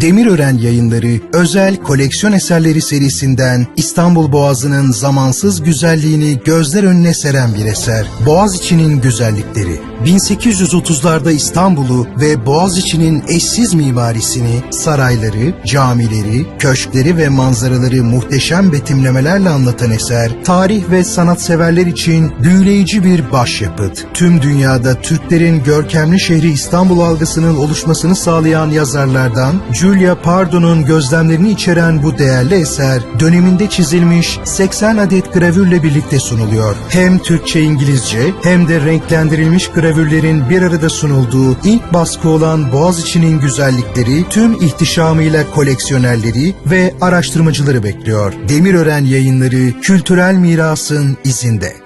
Demirören Yayınları özel koleksiyon eserleri serisinden İstanbul Boğazı'nın zamansız güzelliğini gözler önüne seren bir eser. Boğaziçi'nin güzellikleri. 1830'larda İstanbul'u ve Boğaziçi'nin eşsiz mimarisini, sarayları, camileri, köşkleri ve manzaraları muhteşem betimlemelerle anlatan eser, tarih ve sanatseverler için büyüleyici bir başyapıt. Tüm dünyada Türklerin görkemli şehri İstanbul algısının oluşmasını sağlayan yazarlardan Julia Pardo'nun gözlemlerini içeren bu değerli eser, döneminde çizilmiş 80 adet gravürle birlikte sunuluyor. Hem Türkçe-İngilizce hem de renklendirilmiş gravürlerin bir arada sunulduğu ilk baskı olan Boğaziçi'nin güzellikleri tüm ihtişamıyla koleksiyonerleri ve araştırmacıları bekliyor. Demirören yayınları kültürel mirasın izinde.